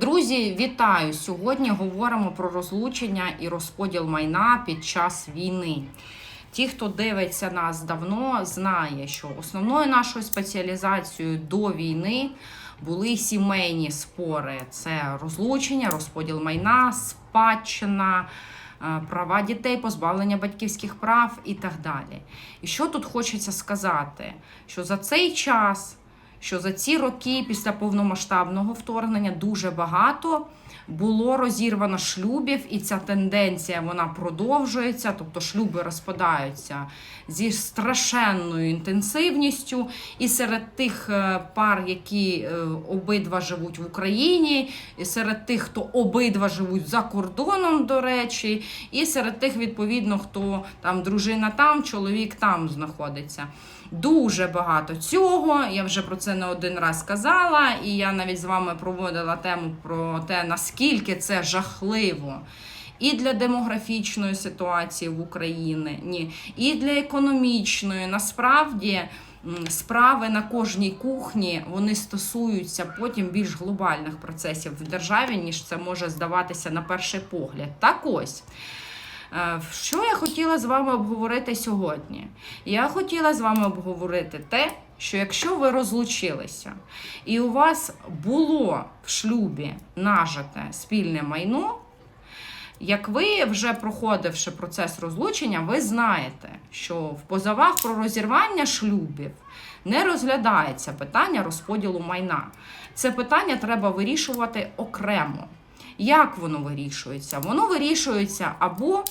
Друзі, вітаю! Сьогодні говоримо про розлучення і розподіл майна під час війни. Ті, хто дивиться нас давно, знає, що основною нашою спеціалізацією до війни були сімейні спори: це розлучення, розподіл майна, спадщина. е, Права дітей, позбавлення батьківських прав і так далі. І що тут хочеться сказати? Що за цей час що за ці роки після повномасштабного вторгнення дуже багато було розірвано шлюбів, і ця тенденція вона продовжується, тобто шлюби розпадаються зі страшенною інтенсивністю. І серед тих е, пар, які е, обидва живуть в Україні, і серед тих, хто обидва живуть за кордоном, до речі, і серед тих, відповідно, хто там дружина там, чоловік там знаходиться. Дуже багато цього. Я вже про це не один раз казала, і я навіть з вами проводила тему про те, наскільки це жахливо. І для демографічної ситуації в Україні, ні, і для економічної. Насправді справи на кожній кухні вони стосуються потім більш глобальних процесів в державі, ніж це може здаватися на перший погляд. Так ось. Е, Що я хотіла з вами обговорити сьогодні? Я хотіла з вами обговорити те, що якщо ви розлучилися і у вас було в шлюбі нажите спільне майно, як ви вже проходивши процес розлучення, ви знаєте, що в позовах про розірвання шлюбів не розглядається питання розподілу майна. Це питання треба вирішувати окремо. Як воно вирішується? Воно вирішується або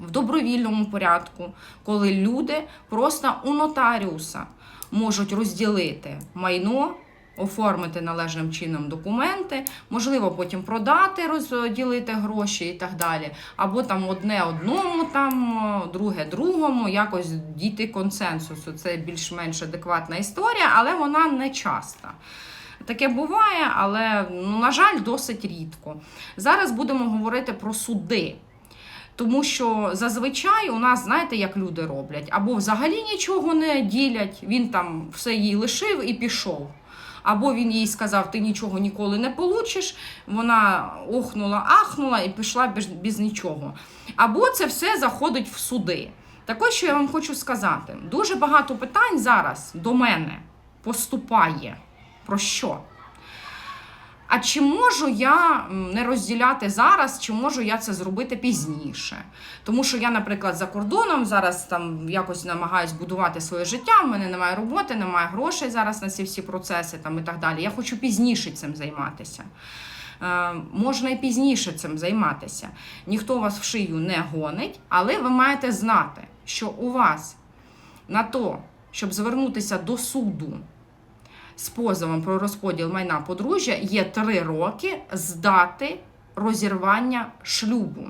в добровільному порядку, коли люди просто у нотаріуса можуть розділити майно, оформити належним чином документи, можливо, потім продати, розділити гроші і так далі. Або там одне одному, там друге другому, якось дійти консенсусу. Це більш-менш адекватна історія, але вона не часта. Таке буває, але, ну, на жаль, досить рідко. Зараз будемо говорити про суди. Тому що зазвичай у нас, знаєте, як люди роблять, або взагалі нічого не ділять, він там все їй лишив і пішов. Або він їй сказав, ти нічого ніколи не получиш. Вона охнула, ахнула і пішла без, без нічого. Або це все заходить в суди. Так ось, що я вам хочу сказати: дуже багато питань зараз до мене поступає. Про що? А чи можу я не розділяти зараз, чи можу я це зробити пізніше? Тому що я, наприклад, за кордоном зараз там якось намагаюсь будувати своє життя. в мене немає роботи, немає грошей зараз на ці всі процеси там і так далі. Я хочу пізніше цим займатися. Е, можна і пізніше цим займатися. Ніхто вас в шию не гонить, але ви маєте знати, що у вас на то, щоб звернутися до суду з позовом про розподіл майна подружжя є три роки з дати розірвання шлюбу.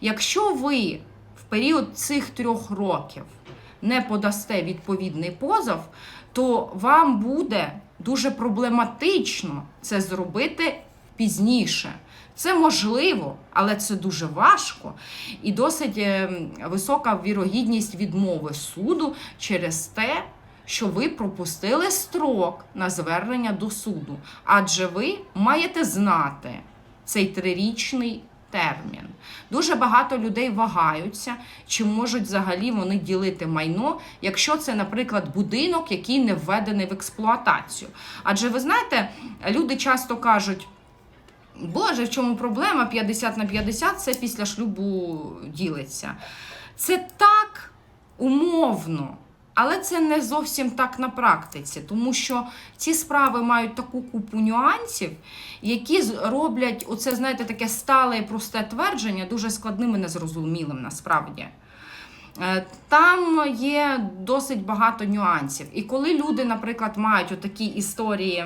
Якщо ви в період цих трьох років не подасте відповідний позов, то вам буде дуже проблематично це зробити пізніше. Це можливо, але це дуже важко і досить е, висока вірогідність відмови суду через те, що ви пропустили строк на звернення до суду, адже ви маєте знати цей трирічний термін. Дуже багато людей вагаються, чи можуть взагалі вони ділити майно, якщо це, наприклад, будинок, який не введений в експлуатацію. Адже ви знаєте, люди часто кажуть. Боже, в чому проблема? 50 на 50 це після шлюбу ділиться. Це так умовно, але це не зовсім так на практиці, тому що ці справи мають таку купу нюансів, які роблять оце, знаєте, таке стале і просте твердження дуже складним і незрозумілим насправді. Е, Там є досить багато нюансів. І коли люди, наприклад, мають отакі історії.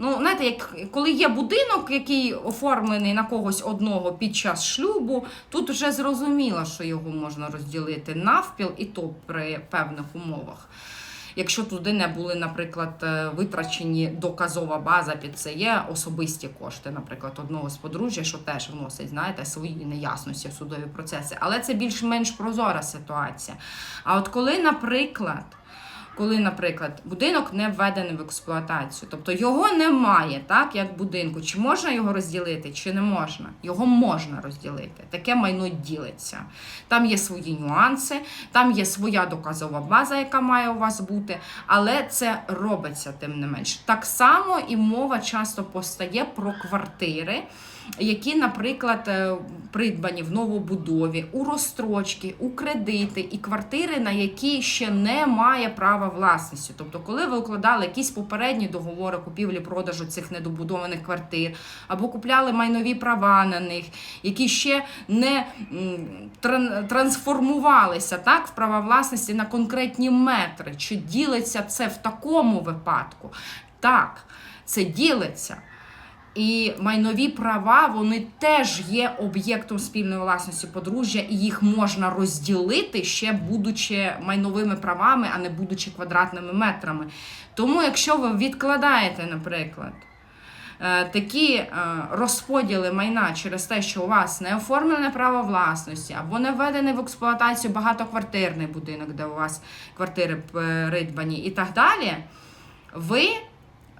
Ну, знаєте, як коли є будинок, який оформлений на когось одного під час шлюбу, тут вже зрозуміло, що його можна розділити навпіл, і то при певних умовах. Якщо туди не були, наприклад, е, витрачені доказова база під це є особисті кошти, наприклад, одного з подружжя, що теж вносить, знаєте, свої неясності в судові процеси. Але це більш-менш прозора ситуація. А от коли, наприклад, коли, наприклад, будинок не введений в експлуатацію, тобто його немає, так, як будинку. Чи можна його розділити, чи не можна? Його можна розділити. Таке майно ділиться. Там є свої нюанси, там є своя доказова база, яка має у вас бути, але це робиться тим не менш. Так само і мова часто постає про квартири які, наприклад, е, придбані в новобудові, у розстрочки, у кредити і квартири, на які ще немає права власності. Тобто, коли ви укладали якісь попередні договори купівлі-продажу цих недобудованих квартир, або купляли майнові права на них, які ще не трансформувалися так, в права власності на конкретні метри, чи ділиться це в такому випадку? Так, це ділиться. І майнові права вони теж є об'єктом спільної власності подружжя, і їх можна розділити ще будучи майновими правами, а не будучи квадратними метрами. Тому, якщо ви відкладаєте, наприклад, е, такі е, розподіли майна через те, що у вас не оформлене право власності, або не введений в експлуатацію багатоквартирний будинок, де у вас квартири придбані, і так далі, ви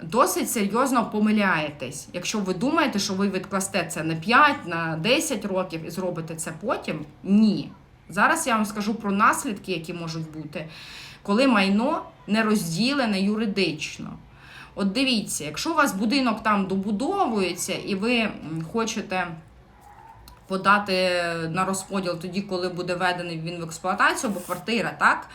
досить серйозно помиляєтесь. Якщо ви думаєте, що ви відкласте це на 5, на 10 років і зробите це потім, ні. Зараз я вам скажу про наслідки, які можуть бути, коли майно не розділене юридично. От дивіться, якщо у вас будинок там добудовується і ви хочете подати на розподіл тоді, коли буде введений він в експлуатацію, або квартира, так?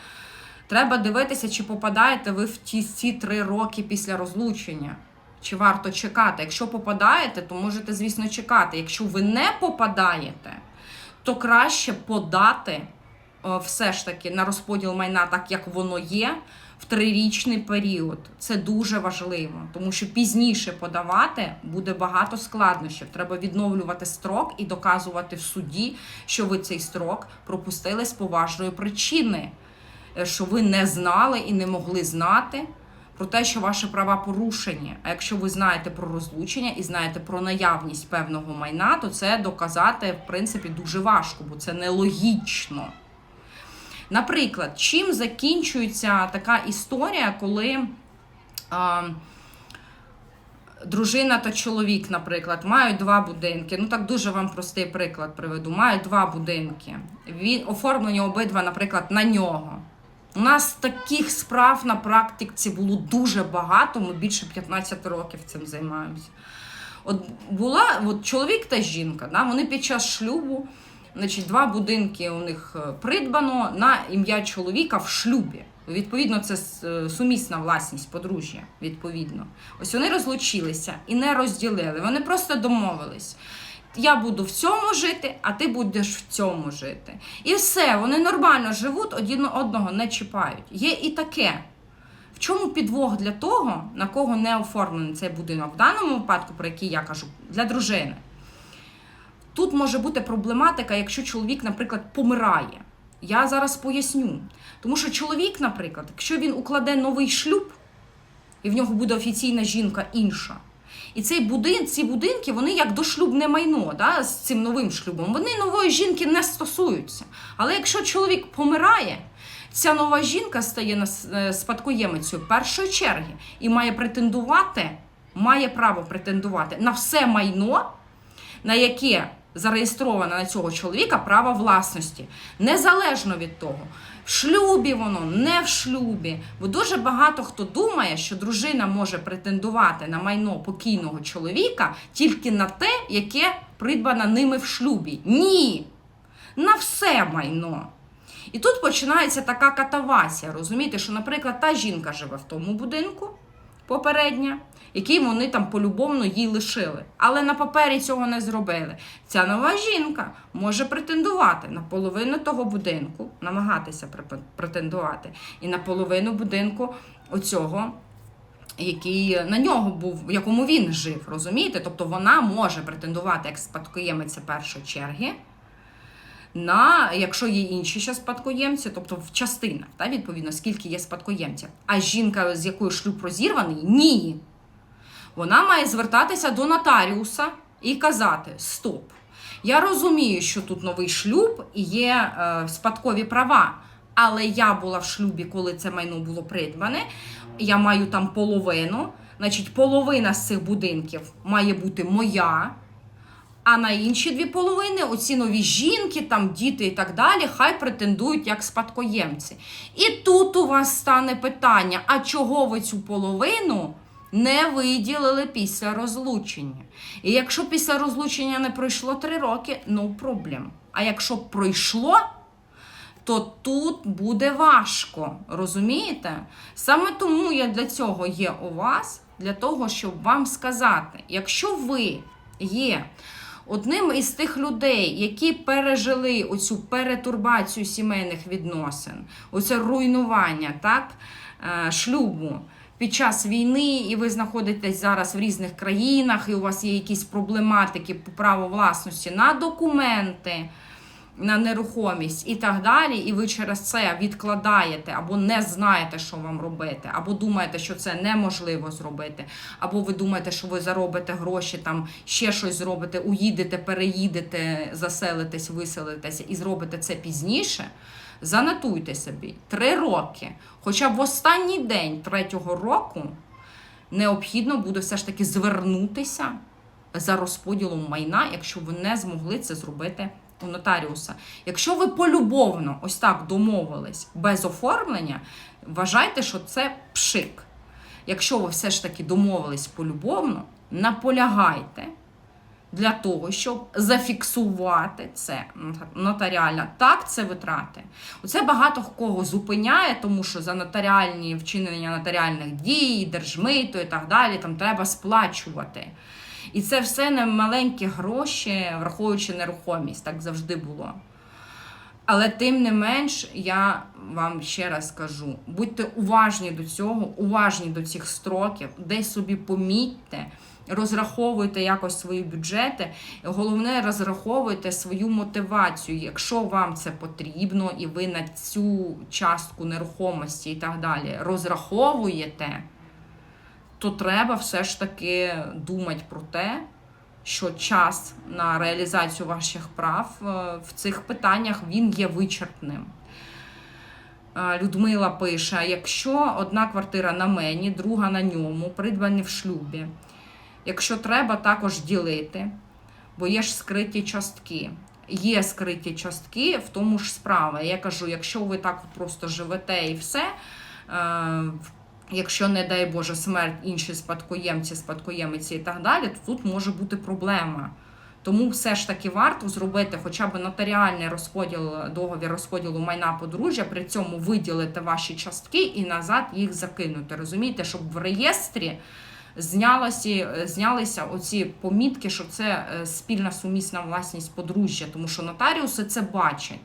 Треба дивитися, чи попадаєте ви в ті ці три роки після розлучення. Чи варто чекати? Якщо попадаєте, то можете, звісно, чекати. Якщо ви не попадаєте, то краще подати е, все ж таки на розподіл майна, так як воно є, в трирічний період. Це дуже важливо, тому що пізніше подавати буде багато складнощів. Треба відновлювати строк і доказувати в суді, що ви цей строк пропустили з поважної причини що ви не знали і не могли знати про те, що ваші права порушені. А якщо ви знаєте про розлучення і знаєте про наявність певного майна, то це доказати в принципі дуже важко, бо це нелогічно. Наприклад, чим закінчується така історія, коли а, дружина та чоловік, наприклад, мають два будинки. Ну так дуже вам простий приклад приведу. Мають два будинки. Він оформлені обидва, наприклад, на нього. У нас таких справ на практиці було дуже багато. Ми більше 15 років цим займаємося. От була от чоловік та жінка, да, вони під час шлюбу, значить, два будинки у них е, придбано на ім'я чоловіка в шлюбі. Відповідно, це е, сумісна власність подружжя. Відповідно, ось вони розлучилися і не розділили. Вони просто домовились. Я буду в цьому жити, а ти будеш в цьому жити. І все, вони нормально живуть, один одного не чіпають. Є і таке. В чому підвох для того, на кого не оформлений цей будинок? В даному випадку, про який я кажу, для дружини. Тут може бути проблематика, якщо чоловік, наприклад, помирає. Я зараз поясню. Тому що чоловік, наприклад, якщо він укладе новий шлюб, і в нього буде офіційна жінка інша. І цей будин, ці будинки, вони як дошлюбне майно да, з цим новим шлюбом. Вони нової жінки не стосуються. Але якщо чоловік помирає, ця нова жінка стає е, спадкоємицею першої черги і має претендувати, має право претендувати на все майно, на яке зареєстровано на цього чоловіка право власності, незалежно від того, в шлюбі воно, не в шлюбі. Бо дуже багато хто думає, що дружина може претендувати на майно покійного чоловіка тільки на те, яке придбано ними в шлюбі. Ні! На все майно. І тут починається така катавасія. Розумієте, що, наприклад, та жінка живе в тому будинку попередня, який вони там полюбовно їй лишили. Але на папері цього не зробили. Ця нова жінка може претендувати на половину того будинку, намагатися претендувати, і на половину будинку оцього. Який на нього був, в якому він жив, розумієте? Тобто вона може претендувати як спадкоємиця першої черги, на якщо є інші ще спадкоємці, тобто в частинах, та, відповідно, скільки є спадкоємців. А жінка, з якою шлюб розірваний, ні. Вона має звертатися до нотаріуса і казати: Стоп! Я розумію, що тут новий шлюб і є е, спадкові права. але я була в шлюбі, коли це майно було придбане. Я маю там половину. Значить, половина з цих будинків має бути моя. А на інші дві половини, оці нові жінки, там діти і так далі, хай претендують як спадкоємці. І тут у вас стане питання: а чого ви цю половину не виділили після розлучення? І якщо після розлучення не пройшло три роки, no проблем. А якщо пройшло, то тут буде важко. Розумієте? Саме тому я для цього є у вас, для того, щоб вам сказати, якщо ви є одним із тих людей, які пережили оцю перетурбацію сімейних відносин, оце руйнування так, е, шлюбу. Під час війни, і ви знаходитесь зараз в різних країнах, і у вас є якісь проблематики по праву власності на документи, на нерухомість і так далі, і ви через це відкладаєте або не знаєте, що вам робити, або думаєте, що це неможливо зробити, або ви думаєте, що ви заробите гроші, там ще щось зробите, уїдете, переїдете, заселитесь, виселитеся і зробите це пізніше. Занотуйте собі три роки. Хоча в останній день третього року необхідно буде все ж таки звернутися за розподілом майна, якщо ви не змогли це зробити у нотаріуса. Якщо ви полюбовно ось так домовились без оформлення, вважайте, що це пшик. Якщо ви все ж таки домовились полюбовно, наполягайте для того, щоб зафіксувати це нотаріально. Так, це витрати. Оце багато кого зупиняє, тому що за нотаріальні вчинення нотаріальних дій, держмито і так далі, там треба сплачувати. І це все не маленькі гроші, враховуючи нерухомість, так завжди було. Але тим не менш, я вам ще раз кажу: будьте уважні до цього, уважні до цих строків, десь собі помітьте, розраховуйте якось свої бюджети. Головне, розраховуйте свою мотивацію. Якщо вам це потрібно, і ви на цю частку нерухомості і так далі розраховуєте, то треба все ж таки думати про те, що час на реалізацію ваших прав е, в цих питаннях він є вичерпним. Е, Людмила пише: якщо одна квартира на мені, друга на ньому, придбані в шлюбі, якщо треба, також ділити, бо є ж скриті частки. Є скриті частки, в тому ж справа. Я кажу, якщо ви так просто живете і все, е, якщо, не дай Боже, смерть інші спадкоємці, спадкоємиці і так далі, то тут може бути проблема. Тому все ж таки варто зробити хоча б нотаріальний розподіл, договір розподілу майна подружжя, при цьому виділити ваші частки і назад їх закинути. Розумієте, щоб в реєстрі знялося, знялися оці помітки, що це е, спільна сумісна власність подружжя, тому що нотаріуси це бачать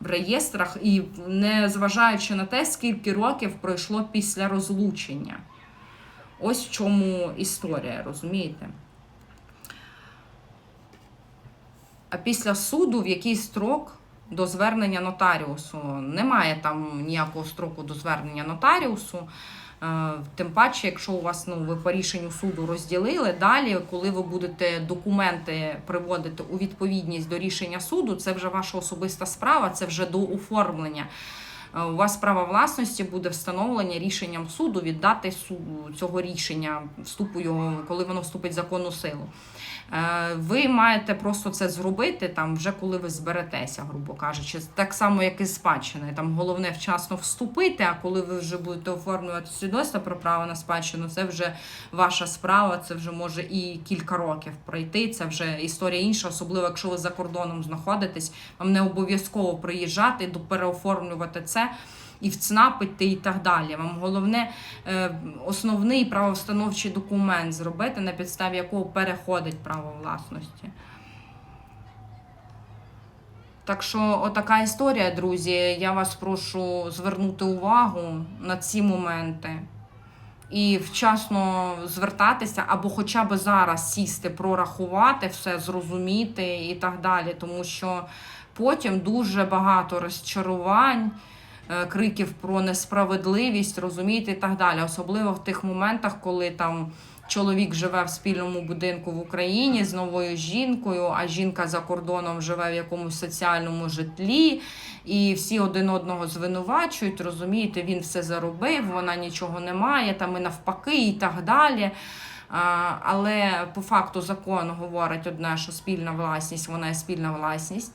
в реєстрах і не зважаючи на те, скільки років пройшло після розлучення. Ось в чому історія, розумієте? А після суду в який строк до звернення нотаріусу? Немає там ніякого строку до звернення нотаріусу. Е, Тим паче, якщо у вас ну, ви по рішенню суду розділили, далі, коли ви будете документи приводити у відповідність до рішення суду, це вже ваша особиста справа, це вже до оформлення. Е, У вас право власності буде встановлення рішенням суду віддати суду цього рішення, вступу його, коли воно вступить в законну силу. Е, Ви маєте просто це зробити там, вже коли ви зберетеся, грубо кажучи, так само, як і спадщини. Там головне вчасно вступити, а коли ви вже будете оформлювати свідоцтво про право на спадщину, це вже ваша справа, це вже може і кілька років пройти. Це вже історія інша, особливо якщо ви за кордоном знаходитесь, вам не обов'язково приїжджати, до переоформлювати це. І вцнапити і так далі. Вам головне е, основний правовстановчий документ зробити, на підставі якого переходить право власності. Так що, отака історія, друзі. Я вас прошу звернути увагу на ці моменти і вчасно звертатися, або хоча б зараз сісти, прорахувати все, зрозуміти і так далі. Тому що потім дуже багато розчарувань. Е, Криків про несправедливість, розумієте, і так далі. Особливо в тих моментах, коли там чоловік живе в спільному будинку в Україні з новою жінкою, а жінка за кордоном живе в якомусь соціальному житлі, і всі один одного звинувачують. Розумієте, він все заробив, вона нічого не має, там і навпаки, і так далі. Але по факту закон говорить одне, що спільна власність, вона є спільна власність.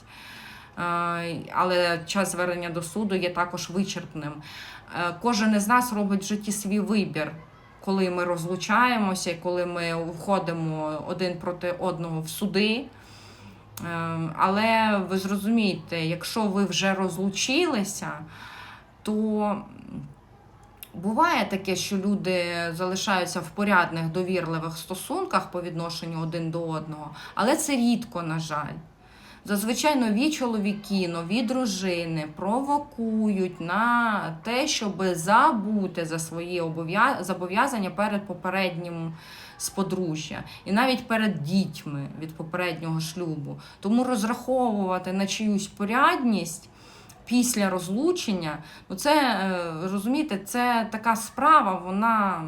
Е, Але час звернення до суду є також вичерпним. Е, Кожен із нас робить в житті свій вибір, коли ми розлучаємося, коли ми входимо один проти одного в суди. Е, Але ви зрозумієте, якщо ви вже розлучилися, то буває таке, що люди залишаються в порядних довірливих стосунках по відношенню один до одного, але це рідко, на жаль. Зазвичай нові чоловіки, нові дружини провокують на те, щоб забути за свої обов'я- зобов'язання перед попереднім з подружжя і навіть перед дітьми від попереднього шлюбу. Тому розраховувати на чиюсь порядність після розлучення, ну це е, розумієте, це така справа, вона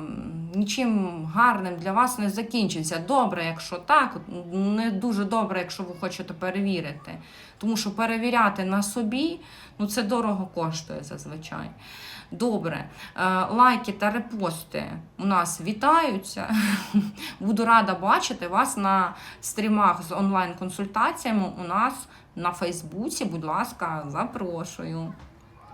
нічим гарним для вас не закінчиться. Добре, якщо так, не дуже добре, якщо ви хочете перевірити. Тому що перевіряти на собі, ну це дорого коштує зазвичай. Добре, Е, лайки та репости у нас вітаються. Буду рада бачити вас на стрімах з онлайн-консультаціями у нас на Фейсбуці. Будь ласка, запрошую.